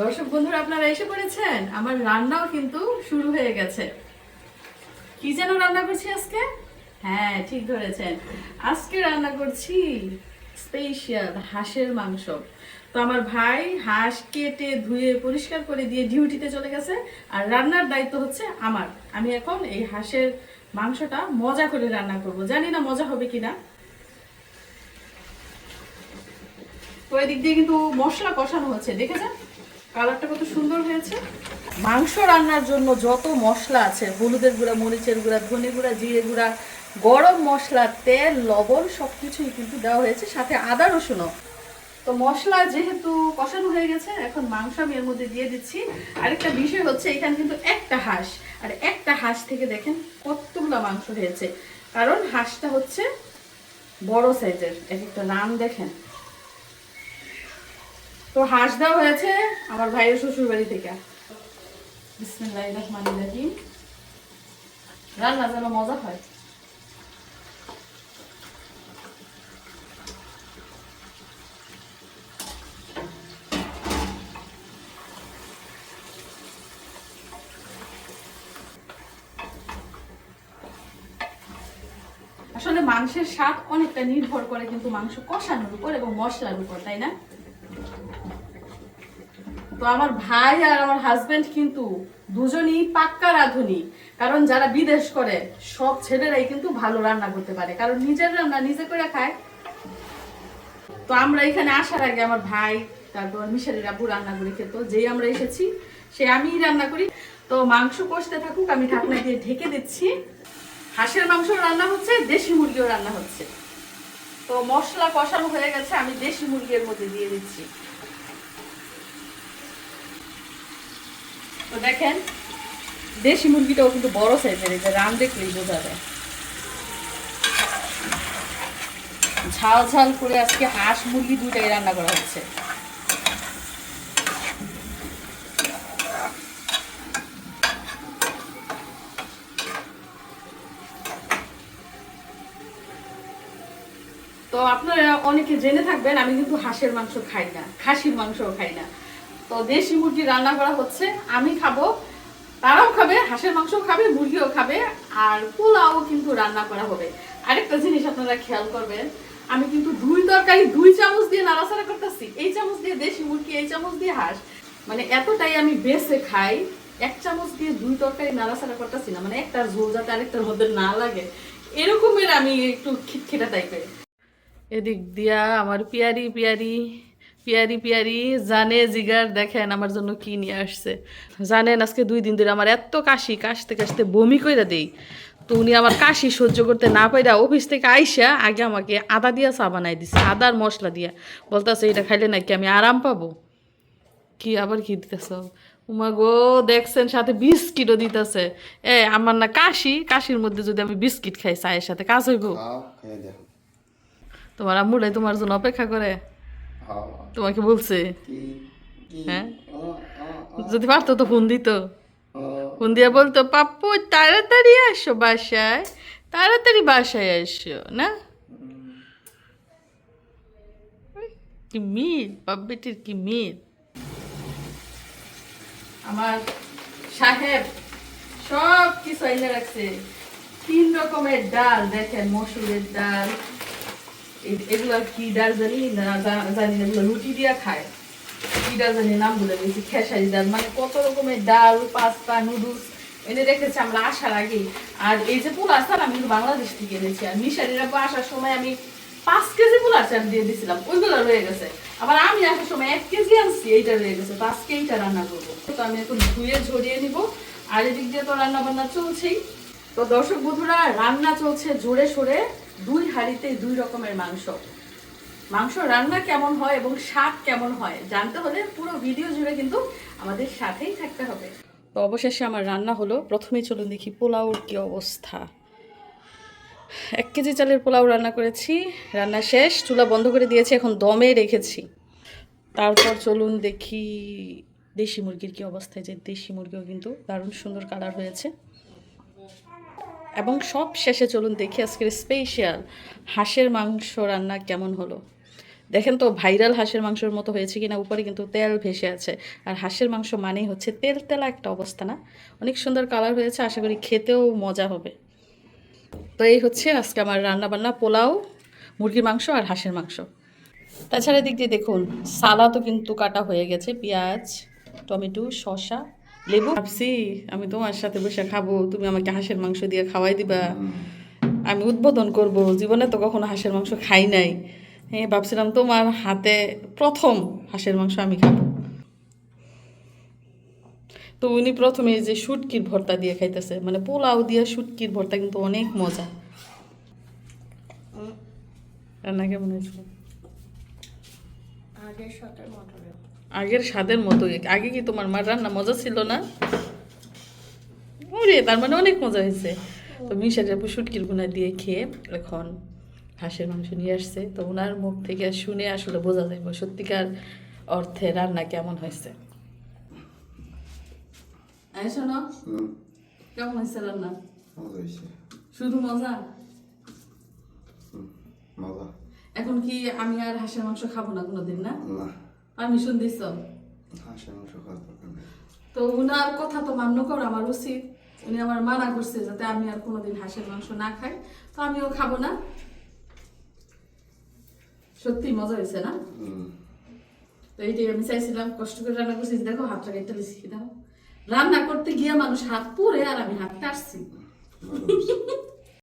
দর্শক বন্ধুরা, আপনারা এসে পড়েছেন? আমার রান্নাও কিন্তু শুরু হয়ে গেছে। কি যেন রান্না করছি আজকে? হ্যাঁ ঠিক ধরেছেন। আজকে রান্না করছি স্পেশাল হাঁসের মাংস। তো আমার ভাই হাঁস কেটে ধুয়ে পরিষ্কার করে দিয়ে ডিউটিতে চলে গেছে, আর রান্নার দায়িত্ব হচ্ছে আমার। আমি এখন এই হাঁসের মাংসটা মজা করে রান্না করব। জানি না মজা হবে কিনা। তো এদিক দিয়ে কিন্তু মশলা কষানো হচ্ছে, দেখেছেন? কালারটা কত সুন্দর হয়েছে। মাংস রান্নার জন্য যত মশলা আছে, হলুদের গুঁড়া, মরিচের গুঁড়া, ধনে গুঁড়া, জিরে গুঁড়া, গরম মশলা, তেল, লবণ সব কিছুই কিন্তু দেওয়া হয়েছে, সাথে আদা, রসুনও। তো মশলা যেহেতু কষানো হয়ে গেছে, এখন মাংস আমি এর মধ্যে দিয়ে দিচ্ছি। আরেকটা বিষয় হচ্ছে, এখানে কিন্তু একটা হাঁস। আর একটা হাঁস থেকে দেখেন কতগুলো মাংস হয়েছে। কারণ হাঁসটা হচ্ছে বড় সাইজের এক একটা নাম দেখেন। তো হাঁস দেওয়া হয়েছে আমার ভাইয়ের শ্বশুর বাড়ি থেকে রান্না যেন মজা হয়। আসলে মাংসের স্বাদ অনেকটা নির্ভর করে কিন্তু মাংস কষানোর উপর এবং মশলার উপর, তাই না? তো আমার ভাই আর আমার হাজবেন্ড কিন্তু দুজনই পাক্কা রাঁধুনি। কারণ যারা বিদেশ করে, সব ছেলেরাই কিন্তু ভালো রান্না করতে পারে। কারণ নিজের রান্না নিজে করে খায়। তো আমরা এখানে আসার আগে আমার ভাই, তারপর মিশারির আব্বু রান্না করে খেত। যেই আমরা এসেছি, সে আমিই রান্না করি। তো মাংস কষতে থাকুক, আমি ঢাকনা দিয়ে ঢেকে দিচ্ছি। হাঁসের মাংস রান্না হচ্ছে, দেশি মুরগিও রান্না হচ্ছে। তো মশলা কষানো হয়ে গেছে, আমি দেশি মুরগির মধ্যে দিয়ে দিচ্ছি। তো দেখেন, দেশি মুরগিটাও কিন্তু বড় সাইজের এই যে রান দেখলেই বোঝা যায়। ঝাল ঝাল করে আজকে হাঁস মুরগি দুটাই রান্না করা হচ্ছে। আপনারা অনেকে জেনে থাকবেন, আমি কিন্তু হাঁসের মাংস খাই না, খাসির মাংসও খাই না। তো দেশি মুরগি রান্না করা হচ্ছে, আমি খাব, তারাও খাবে, হাঁসের মাংসও খাবে, মুরগিও খাবে, আর পোলাও কিন্তু রান্না করা হবে। আরেকটা জিনিস আপনারা খেয়াল করবেন, আমি কিন্তু দুই তরকারি, দুই চামচ দিয়ে নাড়াচাড়া করতেছি। এই চামচ দিয়ে দেশি মুরগি, এই চামচ দিয়ে হাঁস। মানে এতটাই আমি বেছে খাই, এক চামচ দিয়ে দুই তরকারি নাড়াচাড়া করতেছি না। মানে একটা ঝোল যাতে আরেকটার মধ্যে না লাগে। এরকমের আমি একটু খিটখিটা টাইপের এদিক দিয়া আমার পিয়ারি পিয়ারি পিয়ারি পিয়ারি, জানে জিগার দেখেন আমার জন্য কি নিয়ে আসছে। জানেন আজকে দুই দিন ধরে আমার এত কাশি, কাশতে কাশতে বমি কইরা দেই। তো উনি আমার কাশি সহ্য করতে না পাইরা অফিস থেকে আইসা আগে আমাকে আদা দিয়া চা বানাই দিছে, আদার মশলা দিয়া। বলতেছে, এটা খাইলে নাকি আমি আরাম পাবো? কি আবার কি দিতেছ? উমা গো, দেখছেন সাথে বিস্কিটও দিতেছে। এ, আমার না কাশি, কাশির মধ্যে যদি আমি বিস্কিট খাই চায়ের সাথে, কাজ হইব। তোমার আম্মুরাই তোমার জন্য অপেক্ষা করে। তোমাকে বলছে। হ্যাঁ? যদি পারতো তো ফোন দিত। ফোন দিয়ে বলতো পাপ্পু তাড়াতাড়ি আসো বাসায় তাড়াতাড়ি বাসায় আসো না? কি মিল? বাব্বিটির কি মিল? আমার সাহেব সব কিছু এনে রাখছে। তিন রকমের ডাল দেখেন মসুরের ডাল এগুলো কি ডাল জানি জানি না রুটি দিয়া খায়। কি ডাল জানি নাম বলে গেছি, খেসারি ডাল। মানে কত রকমের ডাল, পাস্তা, নুডলস এনে রেখেছি আমরা আসার আগেই। আর এই যে পোলা চাল আমি বাংলাদেশ থেকে এনেছি। আর মিশারিরা আসার সময় আমি পাঁচ কেজি পোলা চাল দিয়ে দিয়েছিলাম ওইগুলো রয়ে গেছে। আবার আমি আসার সময় এক কেজি আনছি, এইটা রয়ে গেছে। তো আজকে এইটা রান্না করব। তো আমি এখন ধুয়ে ঝরিয়ে নিব। আর এদিক দিয়ে তো রান্না বান্না চলছেই। তো দর্শক বন্ধুরা, রান্না চলছে জোরে সোরে। দুই হাঁড়িতে দুই রকমের মাংস। মাংস রান্না কেমন হয় এবং স্বাদ কেমন হয় জানতে হলে পুরো ভিডিও জুড়ে কিন্তু আমাদের সাথেই থাকতে হবে। তো অবশেষে আমার রান্না হলো। প্রথমে চলুন দেখি পোলাওর কি অবস্থা। এক কেজি চালের পোলাও রান্না করেছি, রান্না শেষ। চুলা বন্ধ করে দিয়েছি, এখন দমে রেখেছি। তারপর চলুন দেখি দেশি মুরগির কি অবস্থায় যে দেশি মুরগিও কিন্তু দারুণ সুন্দর কালার হয়েছে। এবং সব শেষে চলুন দেখি আজকের স্পেশাল হাঁসের মাংস রান্না কেমন হলো। দেখেন তো ভাইরাল হাঁসের মাংসের মতো হয়েছে কিনা, উপরে কিন্তু তেল ভেসে আছে। আর হাঁসের মাংস মানেই হচ্ছে তেল তেলা একটা অবস্থা না? অনেক সুন্দর কালার হয়েছে, আশা করি খেতেও মজা হবে। তো এই হচ্ছে আজকে আমার রান্না বান্না পোলাও, মুরগির মাংস আর হাঁসের মাংস। তাছাড়া দিক দিয়ে দেখুন, সালাদও কিন্তু কাটা হয়ে গেছে, পেঁয়াজ, টমেটো, শসা লেবু ভাবছি আমি তোমার সাথে বসে খাব তুমি আমাকে হাঁসের মাংস দিয়ে খাওয়াই দিবা। আমি উদ্বোধন করব জীবনে তো কখনো হাঁসের মাংস খাই নাই। হ্যাঁ ভাবছিলাম তোমার হাতে প্রথম হাঁসের মাংস আমি খাব। তো উনি প্রথমে যে শুটকির ভর্তা দিয়ে খাইতেছে মানে পোলাও দিয়ে শুটকির ভর্তা কিন্তু অনেক মজা। রান্না কেমন হয়েছিল আগের সাথে মটরে আগের স্বাদের মতো। আগে কি তোমার মার রান্না মজা ছিল না? ওরে তার মানে অনেক মজা হয়েছে। তো মিশার আপু শুটকির গুনা দিয়ে খেয়ে এখন হাঁসের মাংস নিয়ে আসছে। তো ওনার মুখ থেকে শুনে আসলে বোঝা যাবে সত্যিকার অর্থে রান্না কেমন হয়েছে। শোনো কেমন হয়েছে রান্না? শুধু মজা? মজা। এখন কি আমি আর হাঁসের মাংস খাব না কোনোদিন না? না। পারমিশন দিছ খাওয়ার দরকার নেই। তো উনার কথা তো মান্য করা আমার উচিত। উনি আমার মানা করছে যাতে আমি আর কোনোদিন হাঁসের মাংস না খাই। তো আমিও খাব না। সত্যি মজা হয়েছে না? তো এইটাই আমি চাইছিলাম কষ্ট করে রান্না করছি দেখো হাতটা কেটে লিখি দাও। রান্না করতে গিয়ে মানুষ হাত পুড়ে আর আমি হাত কাটছি।